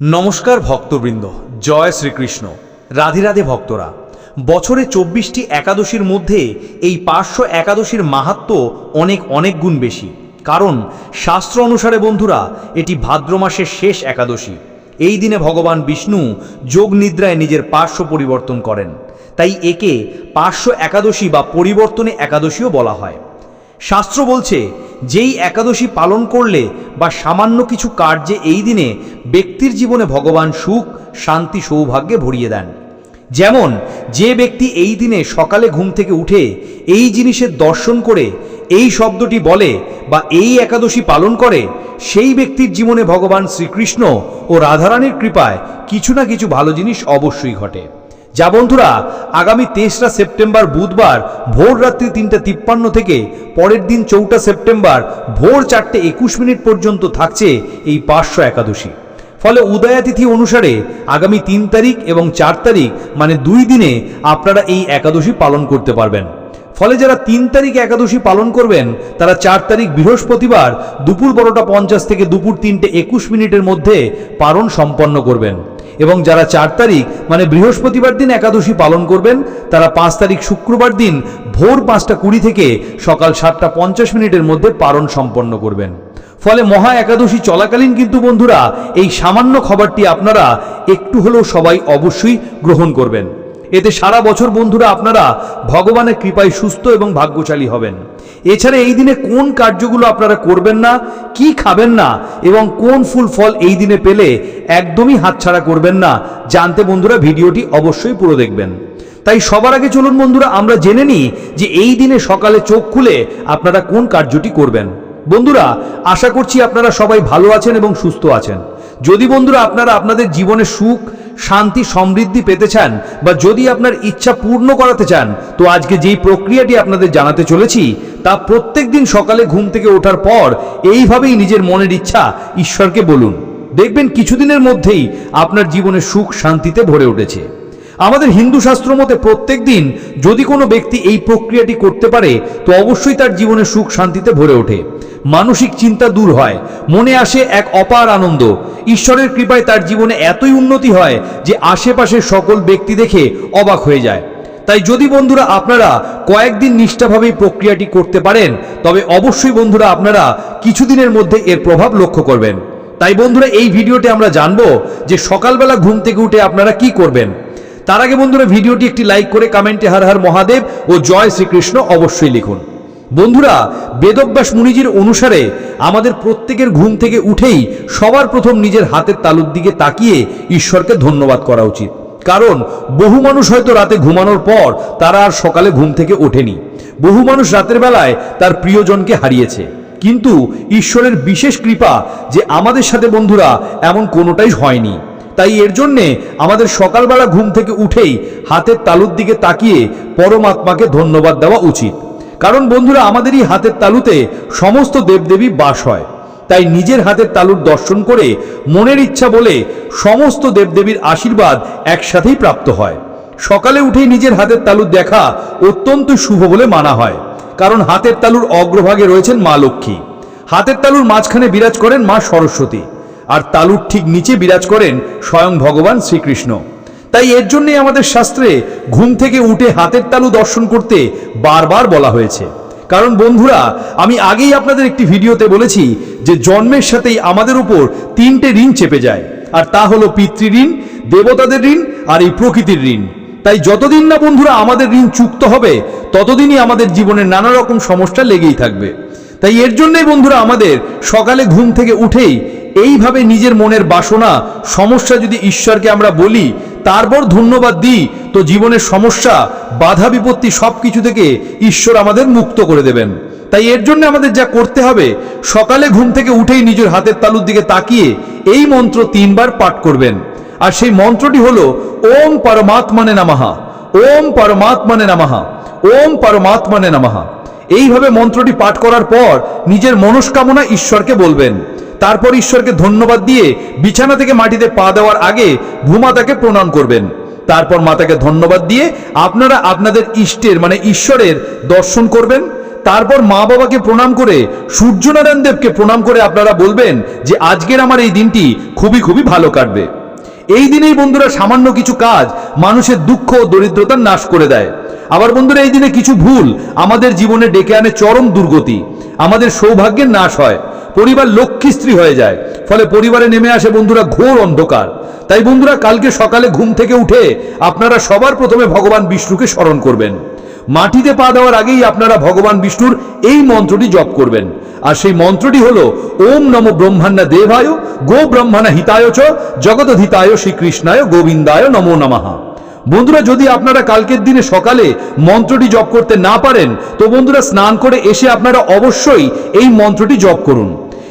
নমস্কার ভক্তবৃন্দ, জয় শ্রীকৃষ্ণ। রাধে রাধে ভক্তরা, বছরে চব্বিশটি একাদশীর মধ্যে এই পার্শ্ব একাদশীর মাহাত্ম অনেক অনেক গুণ বেশি। কারণ শাস্ত্র অনুসারে বন্ধুরা, এটি ভাদ্র মাসের শেষ একাদশী। এই দিনে ভগবান বিষ্ণু যোগ নিদ্রায় নিজের পার্শ্ব পরিবর্তন করেন। তাই একে পার্শ্ব একাদশী বা পরিবর্তনে একাদশীও বলা হয়। শাস্ত্র বলছে, যেই একাদশী পালন করলে বা সামান্য কিছু কার্যে এই দিনে ব্যক্তির জীবনে ভগবান সুখ, শান্তি, সৌভাগ্যে ভরিয়ে দেন। যেমন, যে ব্যক্তি এই দিনে সকালে ঘুম থেকে উঠে এই জিনিসের দর্শন করে, এই শব্দটি বলে বা এই একাদশী পালন করে, সেই ব্যক্তির জীবনে ভগবান শ্রীকৃষ্ণ ও রাধারানীর কৃপায় কিছু না কিছু ভালো জিনিস অবশ্যই ঘটে। যা বন্ধুরা, আগামী তেসরা সেপ্টেম্বর বুধবার ভোর রাত্রি তিনটা তিপ্পান্ন থেকে পরের দিন চৌঠা সেপ্টেম্বর ভোর চারটে একুশ মিনিট পর্যন্ত থাকছে এই পার্শ্ব একাদশী। ফলে উদয়াতিথি অনুসারে আগামী তিন তারিখ এবং চার তারিখ মানে দুই দিনে আপনারা এই একাদশী পালন করতে পারবেন। ফলে যারা তিন তারিখ একাদশী পালন করবেন, তারা চার তারিখ বৃহস্পতিবার দুপুর বারোটা পঞ্চাশ থেকে দুপুর তিনটে একুশ মিনিটের মধ্যে পালন সম্পন্ন করবেন। এবং যারা চার তারিখ মানে বৃহস্পতিবার দিন একাদশী পালন করবেন, তারা পাঁচ তারিখ শুক্রবার দিন ভোর পাঁচটা কুড়ি থেকে সকাল সাতটা পঞ্চাশ মিনিটের মধ্যে পালন সম্পন্ন করবেন। ফলে মহা একাদশী চলাকালীন কিন্তু বন্ধুরা, এই সামান্য খবরটি আপনারা একটু হলেও সবাই অবশ্যই গ্রহণ করবেন। এতে সারা বছর বন্ধুরা আপনারা ভগবানের কৃপায় সুস্থ এবং ভাগ্যশালী হবেন। এছাড়া এই দিনে কোন কার্যগুলো আপনারা করবেন না, কি খাবেন না এবং কোন ফুল ফল এই দিনে পেলে একদমই হাতছাড়া করবেন না, জানতে বন্ধুরা ভিডিওটি অবশ্যই পুরো দেখবেন। তাই সবার আগে চলুন বন্ধুরা, আমরা জেনে নিই যে এই দিনে সকালে চোখ খুলে আপনারা কোন কার্যটি করবেন। বন্ধুরা, আশা করছি আপনারা সবাই ভালো আছেন এবং সুস্থ আছেন। যদি বন্ধুরা আপনারা আপনাদের জীবনে সুখ শান্তি, সমৃদ্ধি পেতে চান বা যদি আপনার ইচ্ছা পূর্ণ করাতে চান, তো আজকে যেই প্রক্রিয়াটি আপনাদের জানাতে চলেছি, তা প্রত্যেক দিন সকালে ঘুম থেকে ওঠার পর এইভাবেই নিজের মনের ইচ্ছা ঈশ্বরকে বলুন। দেখবেন কিছুদিনের মধ্যেই আপনার জীবনে সুখ শান্তিতে ভরে উঠেছে। আমাদের হিন্দু শাস্ত্র মতে প্রত্যেক দিন যদি কোনো ব্যক্তি এই প্রক্রিয়াটি করতে পারে, তো অবশ্যই তার জীবনে সুখ শান্তিতে ভরে ওঠে। মানসিক চিন্তা দূর হয়। মনে আসে এক অপার আনন্দ। ঈশ্বরের কৃপায় তার জীবনে এতই উন্নতি হয় যে আশেপাশের সকল ব্যক্তি দেখে অবাক হয়ে যায়। তাই যদি বন্ধুরা আপনারা কয়েকদিন নিষ্ঠাভাবে প্রক্রিয়াটি করতে পারেন, তবে অবশ্যই বন্ধুরা আপনারা কিছুদিনের মধ্যে এর প্রভাব লক্ষ্য করবেন। তাই বন্ধুরা, এই ভিডিওতে আমরা জানব যে সকালবেলা ঘুম থেকে উঠে আপনারা কি করবেন। তার আগে বন্ধুরা ভিডিওটি একটি লাইক করে কমেন্টে হর হর মহাদেব ও জয় শ্রীকৃষ্ণ অবশ্যই লিখুন। বন্ধুরা, বেদব্যাস মুনিজির অনুসারে আমাদের প্রত্যেকের ঘুম থেকে উঠেই সবার প্রথম নিজের হাতের তালুর দিকে তাকিয়ে ঈশ্বরকে ধন্যবাদ করা উচিত। কারণ, বহু মানুষ হয়তো রাতে ঘুমানোর পর তারা আর সকালে ঘুম থেকে ওঠেনি। বহু মানুষ রাতের বেলায় তার প্রিয়জনকে হারিয়েছে। কিন্তু ঈশ্বরের বিশেষ কৃপা যে আমাদের সাথে বন্ধুরা এমন কোনোটাই হয়নি। তাই এর জন্যে আমাদের সকালবেলা ঘুম থেকে উঠেই হাতের তালুর দিকে তাকিয়ে পরমাত্মাকে ধন্যবাদ দেওয়া উচিত। কারণ বন্ধুরা, আমাদেরই হাতের তালুতে সমস্ত দেবদেবী বাস হয়। তাই নিজের হাতের তালুর দর্শন করে মনের ইচ্ছা বলে সমস্ত দেবদেবীর আশীর্বাদ একসাথেই প্রাপ্ত হয়। সকালে উঠেই নিজের হাতের তালু দেখা অত্যন্ত শুভ বলে মানা হয়। কারণ হাতের তালুর অগ্রভাগে রয়েছেন মা লক্ষ্মী। হাতের তালুর মাঝখানে বিরাজ করেন মা সরস্বতী। আর তালুর ঠিক নিচে বিরাজ করেন স্বয়ং ভগবান শ্রীকৃষ্ণ। তাই এর জন্যই আমাদের শাস্ত্রে ঘুম থেকে উঠে হাতের তালু দর্শন করতে বারবার বলা হয়েছে। কারণ বন্ধুরা, আমি আগেই আপনাদের একটি ভিডিওতে বলেছি যে জন্মের সাথেই আমাদের উপর তিনটে ঋণ চেপে যায়। আর তা হলো পিতৃঋণ দেবতাদের ঋণ আর এই প্রকৃতির ঋণ। তাই যতদিন না বন্ধুরা আমাদের ঋণ চুক্ত হবে, ততদিনই আমাদের জীবনে নানা রকম সমস্যা লেগেই থাকবে। তাই এর জন্যই বন্ধুরা আমাদের সকালে ঘুম থেকে উঠেই এইভাবে নিজের মনের বাসনা, সমস্যা যদি ঈশ্বরকে আমরা বলি, তারপর ধন্যবাদ দিই, তো জীবনের সমস্যা, বাধা বিপত্তি সব কিছু থেকে ঈশ্বর আমাদের মুক্ত করে দেবেন। তাই এর জন্য আমাদের যা করতে হবে, সকালে ঘুম থেকে উঠেই নিজের হাতের তালুর দিকে তাকিয়ে এই মন্ত্র তিনবার পাঠ করবেন। আর সেই মন্ত্রটি হল, ওম পরমাত্মানে নামাহা ওম পরমাত্মানে নামাহা ওম পরমাত্মানে নামাহা এইভাবে মন্ত্রটি পাঠ করার পর নিজের মনস্কামনা ঈশ্বরকে বলবেন। তারপর ঈশ্বরকে ধন্যবাদ দিয়ে বিছানা থেকে মাটিতে পা দেওয়ার আগে ভূমাতাকে প্রণাম করবেন। তারপর মাতাকে ধন্যবাদ দিয়ে আপনারা আপনাদের ইষ্টের মানে ঈশ্বরের দর্শন করবেন। তারপর মা বাবাকে প্রণাম করে, সূর্যনারায়ণ দেবকে প্রণাম করে আপনারা বলবেন যে, আজকের আমার এই দিনটি খুবই খুবই ভালো কাটবে। এই দিনেই বন্ধুরা সামান্য কিছু কাজ মানুষের দুঃখ ও দরিদ্রতার নাশ করে দেয়। আবার বন্ধুরা, এই দিনে কিছু ভুল আমাদের জীবনে ডেকে আনে চরম দুর্গতি। আমাদের সৌভাগ্যের নাশ হয়। পরিবার লক্ষ্মী স্ত্রী হয়ে যায়। ফলে পরিবারে নেমে আসে বন্ধুরা ঘোর অন্ধকার। তাই বন্ধুরা কালকে সকালে ঘুম থেকে উঠে আপনারা সবার প্রথমে ভগবান বিষ্ণুকে স্মরণ করবেন। মাটিতে পা দেওয়ার আগেই আপনারা ভগবান বিষ্ণুর এই মন্ত্রটি জপ করবেন। আর সেই মন্ত্রটি হল, ওম নম ব্রহ্মাণ্য দেবায়, গো ব্রহ্মাণা হিতায় চ জগদধিতায় শ্রীকৃষ্ণায় গোবিন্দায় নমো নমঃ। বন্ধুরা, যদি আপনারা কালকের দিনে সকালে মন্ত্রটি জপ করতে না পারেন, তো বন্ধুরা স্নান করে এসে আপনারা অবশ্যই এই মন্ত্রটি জপ করুন।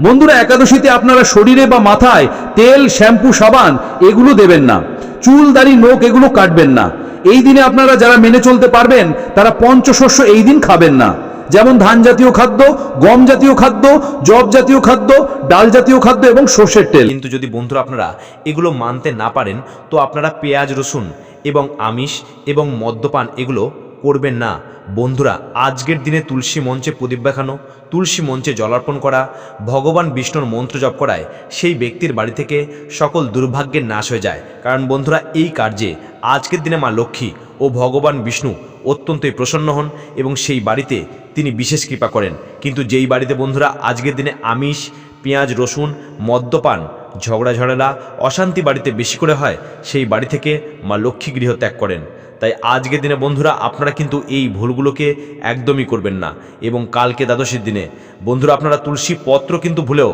বন্ধুরা, একাদশীতে আপনারা শরীরে বা মাথায় তেল, শ্যাম্পু, সাবান এগুলো দেবেন না। চুল, দাড়ি নোক এগুলো কাটবেন না। এই দিনে আপনারা যারা মেনে চলতে পারবেন, তারা পঞ্চশস্য এই দিন খাবেন না। যেমন ধান জাতীয় খাদ্য, গম জাতীয় খাদ্য জব জাতীয় খাদ্য, ডাল জাতীয় খাদ্য এবং সর্ষের তেল। কিন্তু যদি বন্ধুরা আপনারা এগুলো মানতে না পারেন, তো আপনারা পেঁয়াজ, রসুন এবং আমিষ এবং মদ্যপান এগুলো করবেন না। বন্ধুরা, আজকের দিনে তুলসী মঞ্চে প্রদীপ দেখানো, তুলসী মঞ্চে জলার্পণ করা, ভগবান বিষ্ণুর মন্ত্র জপ করায় সেই ব্যক্তির বাড়ি থেকে সকল দুর্ভাগ্যের নাশ হয়ে যায়। কারণ বন্ধুরা, এই কার্যে আজকের দিনে মা লক্ষ্মী ও ভগবান বিষ্ণু অত্যন্তই প্রসন্ন হন এবং সেই বাড়িতে তিনি বিশেষ কৃপা করেন। কিন্তু যেই বাড়িতে বন্ধুরা, আজকের দিনে আমিষ, পেঁয়াজ, রসুন, মদ্যপান, ঝগড়া ঝড়েলা অশান্তি বাড়িতে বেশি করে হয়, সেই বাড়ি থেকে মা লক্ষ্মী গৃহ ত্যাগ করেন। তাই আজকের দিনে বন্ধুরা আপনারা কিন্তু এই ভুলগুলোকে একদমই করবেন না এবং কালকে দ্বাদশীর দিনে বন্ধুরা আপনারা তুলসী পত্র কিন্তু ভুলেও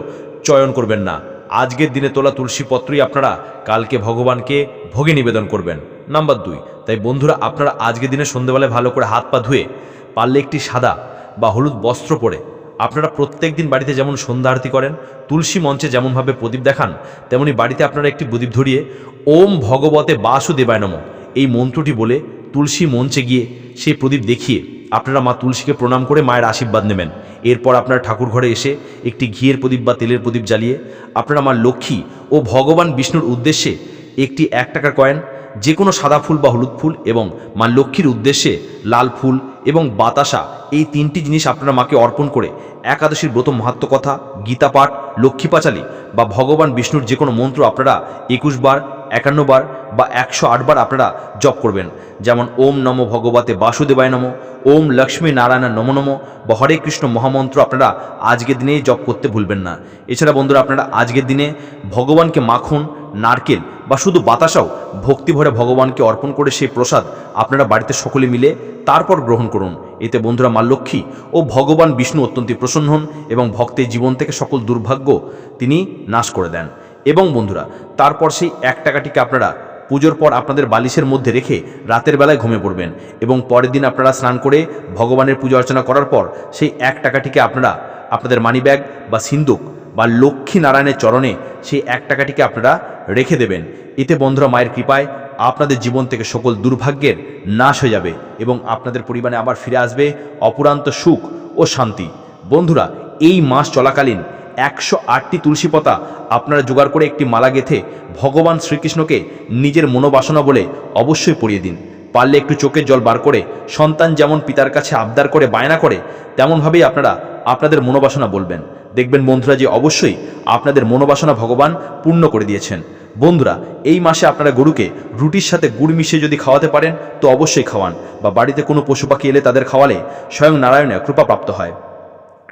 চয়ন করবেন না। আজকের দিনে তোলা তুলসী পত্রই আপনারা কালকে ভগবানকে ভোগে নিবেদন করবেন। নাম্বার দুই, তাই বন্ধুরা আপনারা আজকের দিনে সন্ধেবেলায় ভালো করে হাত পা ধুয়ে পারলে একটি সাদা বা হলুদ বস্ত্র পরে আপনারা প্রত্যেক দিন বাড়িতে যেমন সন্ধ্যা আরতি করেন, তুলসী মঞ্চে যেমনভাবে প্রদীপ দেখান, তেমনি বাড়িতে আপনারা একটি প্রদীপ ধরিয়ে ওম ভগবতে বাসুদেবায় নম। এই মন্ত্রটি বলে, তুলসী মঞ্চে গিয়ে সেই প্রদীপ দেখিয়ে আপনারা মা তুলসীকে প্রণাম করে মায়ের আশীর্বাদ নেবেন। এরপর আপনার ঠাকুর ঘরে এসে একটি ঘিয়ের প্রদীপ বা তেলের প্রদীপ জ্বালিয়ে আপনারা মা লক্ষ্মী ও ভগবান বিষ্ণুর উদ্দেশ্যে একটি এক টাকার কয়েন যে কোনো সাদা ফুল বা হলুদ ফুল এবং মা লক্ষ্মীর উদ্দেশ্যে লাল ফুল এবং বাতাসা, এই তিনটি জিনিস আপনারা মাকে অর্পণ করে একাদশীর ব্রত মাহাত্ম কথা, গীতা পাঠ, লক্ষ্মী পাঁচালী বা ভগবান বিষ্ণুর যে কোনো মন্ত্র আপনারা একুশ বার একান্ন বার বা একশো বার আপনারা জপ করবেন। যেমন, ওম নম ভগবতে বাসুদেবায় নম, ওম লক্ষ্মী নারায়ণ নম নম বা হরে কৃষ্ণ মহামন্ত্র আপনারা আজকের দিনেই জপ করতে ভুলবেন না। এছাড়া বন্ধুরা, আপনারা আজকের দিনে ভগবানকে মাখন, নারকেল বা শুধু বাতাসাও ভক্তি ভরে ভগবানকে অর্পণ করে সেই প্রসাদ আপনারা বাড়িতে সকলে মিলে তারপর গ্রহণ করুন। এতে বন্ধুরা, মা লক্ষ্মী ও ভগবান বিষ্ণু অত্যন্ত প্রসন্ন হন এবং ভক্তের জীবন থেকে সকল দুর্ভাগ্য তিনি নাশ করে দেন। এবং বন্ধুরা, তারপর সেই এক টাকাটিকে আপনারা পুজোর পর আপনাদের বালিশের মধ্যে রেখে রাতের বেলায় ঘুমিয়ে পড়বেন এবং পরের দিন আপনারা স্নান করে ভগবানের পুজো অর্চনা করার পর সেই এক টাকাটিকে আপনারা আপনাদের মানিব্যাগ বা সিন্দুক বা লক্ষ্মী নারায়ণের চরণে সেই এক টাকাটিকে আপনারা রেখে দেবেন। এতে বন্ধুরা মায়ের কৃপায় আপনাদের জীবন থেকে সকল দুর্ভাগ্যের নাশ হয়ে যাবে এবং আপনাদের পরিবারে আবার ফিরে আসবে অপুরান্ত সুখ ও শান্তি। বন্ধুরা, এই মাস চলাকালীন একশো আটটি তুলসী পাতা আপনারা জোগাড় করে একটি মালা গেথে ভগবান শ্রীকৃষ্ণকে নিজের মনোবাসনা বলে অবশ্যই পরিয়ে দিন। পারলে একটু চোখের জল বার করে, সন্তান যেমন পিতার কাছে আবদার করে, বায়না করে, তেমনভাবেই আপনারা আপনাদের মনোবাসনা বলবেন। দেখবেন বন্ধুরা যে অবশ্যই আপনাদের মনোবাসনা ভগবান পূর্ণ করে দিয়েছেন। বন্ধুরা, এই মাসে আপনারা গরুকে রুটির সাথে গুড় মিশিয়ে যদি খাওয়াতে পারেন, তো অবশ্যই খাওয়ান। বা বাড়িতে কোনো পশু পাখি এলে তাদের খাওয়ালে স্বয়ং নারায়ণের কৃপা প্রাপ্ত হয়।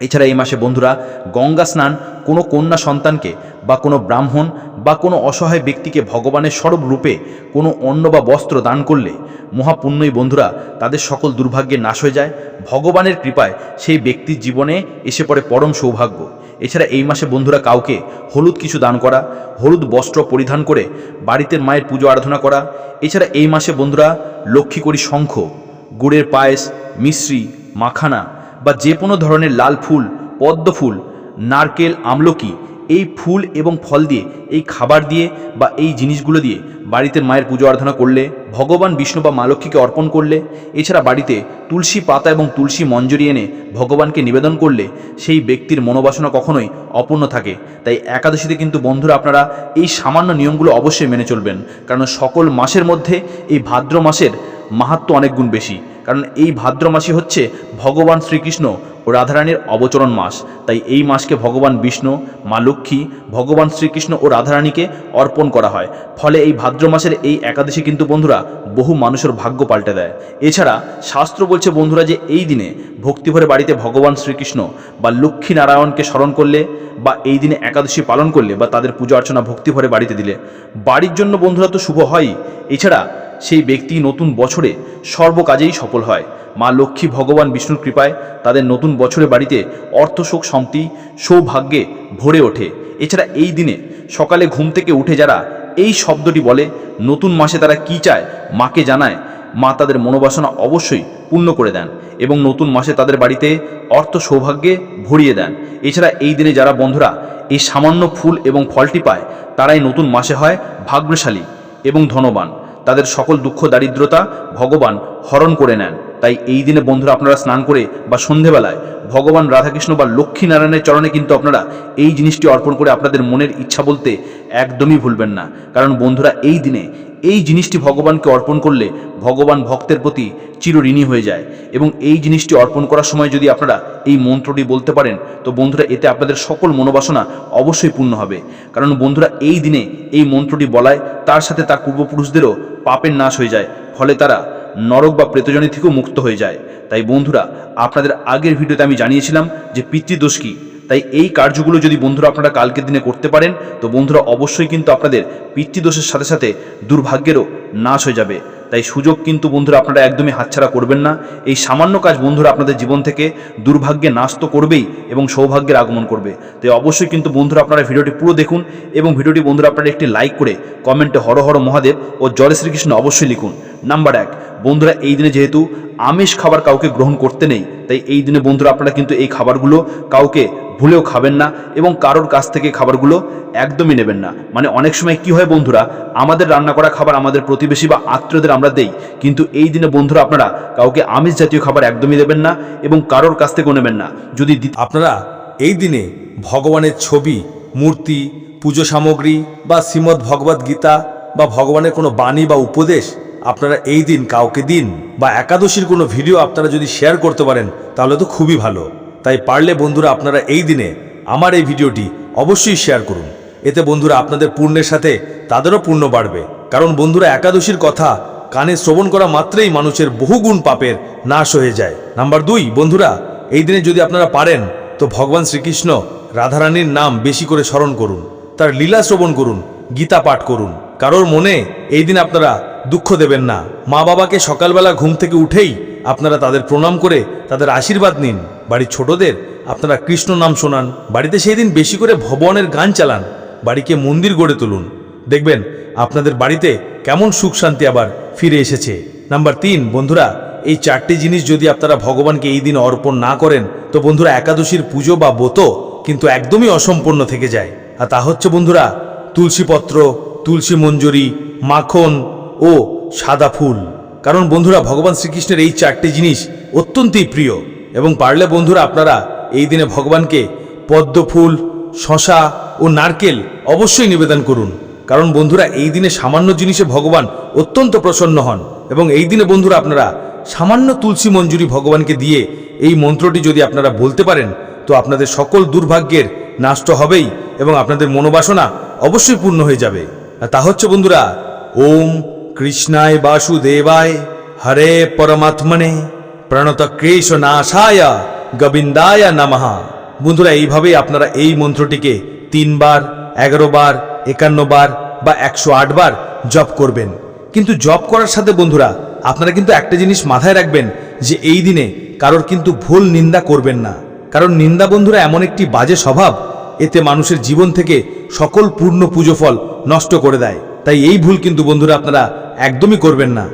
এছাড়া এই মাসে বন্ধুরা গঙ্গা স্নান কোনো কন্যা সন্তানকে বা কোনো ব্রাহ্মণ বা কোনো অসহায় ব্যক্তিকে ভগবানের স্বরূপ রূপে কোনো অন্ন বা বস্ত্র দান করলে মহাপুণ্যই বন্ধুরা তাদের সকল দুর্ভাগ্যে নাশ হয়ে যায়। ভগবানের কৃপায় সেই ব্যক্তির জীবনে এসে পড়ে পরম সৌভাগ্য। এছাড়া এই মাসে বন্ধুরা কাউকে হলুদ কিছু দান করা, হলুদ বস্ত্র পরিধান করে বাড়িতে মায়ের পুজো আরাধনা করা। এছাড়া এই মাসে বন্ধুরা লক্ষ্মী করি শঙ্খ, গুড়ের পায়েস, মিশ্রি, মাখানা বা যে কোনো ধরনের লাল ফুল, পদ্ম ফুল, নারকেল, আমলকি, এই ফুল এবং ফল দিয়ে, এই খাবার দিয়ে বা এই জিনিসগুলো দিয়ে বাড়িতে মায়ের পুজো আরাধনা করলে, ভগবান বিষ্ণু বা মা লক্ষ্মীকে অর্পণ করলে, এছাড়া বাড়িতে তুলসী পাতা এবং তুলসী মঞ্জরি এনে ভগবানকে নিবেদন করলে সেই ব্যক্তির মনোবাসনা কখনোই অপূর্ণ থাকে। তাই একাদশীতে কিন্তু বন্ধুরা আপনারা এই সামান্য নিয়মগুলো অবশ্যই মেনে চলবেন। কারণ সকল মাসের মধ্যে এই ভাদ্র মাসের মাহাত্ম অনেক গুণ বেশি। কারণ এই ভাদ্র মাসই হচ্ছে ভগবান শ্রীকৃষ্ণ ও রাধারানীর অবচরণ মাস। তাই এই মাসকে ভগবান বিষ্ণু, মা লক্ষ্মী, ভগবান শ্রীকৃষ্ণ ও রাধারানীকে অর্পণ করা হয়। ফলে এই ভাদ্র মাসের এই একাদশী কিন্তু বন্ধুরা বহু মানুষের ভাগ্য পাল্টে দেয়। এছাড়া শাস্ত্র বলছে বন্ধুরা যে এই দিনে ভক্তিভরে বাড়িতে ভগবান শ্রীকৃষ্ণ বা লক্ষ্মী নারায়ণকে স্মরণ করলে বা এই দিনে একাদশী পালন করলে বা তাদের পূজা অর্চনা ভক্তিভরে বাড়িতে দিলে। বাড়ির জন্য বন্ধুরা তো শুভ হয়ই। এছাড়া সেই ব্যক্তি নতুন বছরে সর্বকাজেই সফল হয়। মা লক্ষ্মী ভগবান বিষ্ণুর কৃপায় তাদের নতুন বছরে বাড়িতে অর্থশোক শান্তি, সৌভাগ্যে ভরে ওঠে। এছাড়া এই দিনে সকালে ঘুম থেকে উঠে যারা এই শব্দটি বলে, নতুন মাসে তারা কি চায় মাকে জানায়, মা তাদের মনোবাসনা অবশ্যই পূর্ণ করে দেন এবং নতুন মাসে তাদের বাড়িতে অর্থ সৌভাগ্যে ভরিয়ে দেন। এছাড়া এই দিনে যারা বন্ধুরা এই সামান্য ফুল এবং ফলটি পায়, তারাই নতুন মাসে হয় ভাগ্যশালী এবং ধনবান। তাদের সকল দুঃখ, দারিদ্রতা ভগবান হরণ করে নেন। তাই এই দিনে বন্ধুরা আপনারা স্নান করে বা সন্ধেবেলায় ভগবান রাধাকৃষ্ণ বা লক্ষ্মী নারায়ণের চরণে কিন্তু আপনারা এই জিনিসটি অর্পণ করে আপনাদের মনের ইচ্ছা বলতে একদমই ভুলবেন না। কারণ বন্ধুরা, এই দিনে এই জিনিসটি ভগবানকে অর্পণ করলে ভগবান ভক্তের প্রতি চিরঋণী হয়ে যায়। এবং এই জিনিসটি অর্পণ করার সময় যদি আপনারা এই মন্ত্রটি বলতে পারেন, তো বন্ধুরা, এতে আপনাদের সকল মনোবাসনা অবশ্যই পূর্ণ হবে। কারণ বন্ধুরা, এই দিনে এই মন্ত্রটি বলায়, তার সাথে তার পূর্বপুরুষদেরও পাপের নাশ হয়ে যায়, ফলে তারা নরক বা প্রেতজনী থেকেও মুক্ত হয়ে যায়। তাই বন্ধুরা, আপনাদের আগের ভিডিওতে আমি জানিয়েছিলাম যে পিতৃদোষ কী? তাই এই কার্যগুলো যদি বন্ধুরা আপনারা কালকের দিনে করতে পারেন, তো বন্ধুরা অবশ্যই কিন্তু আপনাদের পিতৃদোষের সাথে সাথে দুর্ভাগ্যেরও নাশ হয়ে যাবে। তাই সুযোগ কিন্তু বন্ধুরা আপনারা একদমই হাতছাড়া করবেন না। এই সামান্য কাজ বন্ধুরা আপনাদের জীবন থেকে দুর্ভাগ্যে নাশ তো করবেই এবং সৌভাগ্যের আগমন করবে। তাই অবশ্যই কিন্তু বন্ধুরা আপনারা ভিডিওটি পুরো দেখুন এবং ভিডিওটি বন্ধুরা আপনারা একটি লাইক করে কমেন্টে হর হর মহাদেব ও জয় শ্রীকৃষ্ণ অবশ্যই লিখুন। নাম্বার এক, বন্ধুরা এই দিনে যেহেতু আমিষ খাবার কাউকে গ্রহণ করতে নেই, তাই এই দিনে বন্ধুরা আপনারা কিন্তু এই খাবারগুলো কাউকে ভুলেও খাবেন না এবং কারোর কাছ থেকে খাবারগুলো একদমই নেবেন না। মানে অনেক সময় কি হয় বন্ধুরা, আমাদের রান্না করা খাবার আমাদের প্রতিবেশী বা আত্মীয়দের আমরা দেই, কিন্তু এই দিনে বন্ধুরা আপনারা কাউকে আমিষ জাতীয় খাবার একদমই দেবেন না এবং কারোর কাছ থেকেও নেবেন না। যদি আপনারা এই দিনে ভগবানের ছবি, মূর্তি, পুজো সামগ্রী বা শ্রীমদ্ ভগবদ গীতা বা ভগবানের কোনো বাণী বা উপদেশ আপনারা এই দিন কাউকে দিন বা একাদশীর কোনো ভিডিও আপনারা যদি শেয়ার করতে পারেন, তাহলে তো খুবই ভালো। তাই পারলে বন্ধুরা আপনারা এই দিনে আমার এই ভিডিওটি অবশ্যই শেয়ার করুন। এতে বন্ধুরা আপনাদের পুণ্যের সাথে তাদেরও পুণ্য বাড়বে। কারণ বন্ধুরা একাদশীর কথা কানে শ্রবণ করা মাত্রেই মানুষের বহুগুণ পাপের নাশ হয়ে যায়। নাম্বার দুই, বন্ধুরা, এই দিনে যদি আপনারা পারেন, তো ভগবান শ্রীকৃষ্ণ রাধারানীর নাম বেশি করে স্মরণ করুন। তার লীলা শ্রবণ করুন, গীতা পাঠ করুন। কারোর মনে এই দিন আপনারা দুঃখ দেবেন না। মা বাবাকে সকালবেলা ঘুম থেকে উঠেই আপনারা তাদের প্রণাম করে তাদের আশীর্বাদ নিন। বাড়ির ছোটদের আপনারা কৃষ্ণ নাম শোনান। বাড়িতে সেই দিন বেশি করে ভবনের গান চালান। বাড়িকে মন্দির গড়ে তুলুন। দেখবেন আপনাদের বাড়িতে কেমন সুখ শান্তি আবার ফিরে এসেছে। নাম্বার তিন, বন্ধুরা, এই চারটি জিনিস যদি আপনারা ভগবানকে এই দিন অর্পণ না করেন, তো বন্ধুরা, একাদশীর পুজো বা ব্রত কিন্তু একদমই অসম্পূর্ণ থেকে যায়। আর তা হচ্ছে, বন্ধুরা, তুলসীপত্র, তুলসী মঞ্জুরি, মাখন ও সাদা ফুল। কারণ বন্ধুরা, ভগবান শ্রীকৃষ্ণের এই চারটি জিনিস অত্যন্তই প্রিয় এবং পারলে বন্ধুরা, আপনারা এই দিনে ভগবানকে পদ্ম ফুল, শশা ও নারকেল অবশ্যই নিবেদন করুন। কারণ বন্ধুরা, এই দিনে সামান্য জিনিসে ভগবান অত্যন্ত প্রসন্ন হন এবং এই দিনে বন্ধুরা, আপনারা সামান্য তুলসী মঞ্জুরি ভগবানকে দিয়ে এই মন্ত্রটি যদি আপনারা বলতে পারেন, তো আপনাদের সকল দুর্ভাগ্যের নাষ্ট হবেই এবং আপনাদের মনোবাসনা অবশ্যই পূর্ণ হয়ে যাবে। তা হচ্ছে বন্ধুরা, ওম কৃষ্ণায় বাসুদেবায় হরে পরমাত্মনে প্রণত ক্রেশ নাশায় গোবিন্দায় নমঃ। বন্ধুরা, এইভাবেই আপনারা এই মন্ত্রটিকে তিনবার এগারো বার একান্ন বার বা একশো আট বার জপ করবেন। কিন্তু জপ করার সাথে বন্ধুরা, আপনারা কিন্তু একটা জিনিস মাথায় রাখবেন যে এই দিনে কারোর কিন্তু ভুল নিন্দা করবেন না। কারণ নিন্দা বন্ধুরা এমন একটি বাজে স্বভাব, এতে মানুষের জীবন থেকে সকল পূর্ণ পুজো ফল নষ্ট করে দেয়। তাই এই ভুল কিন্তু বন্ধুরা আপনারা একদমই করবেন না।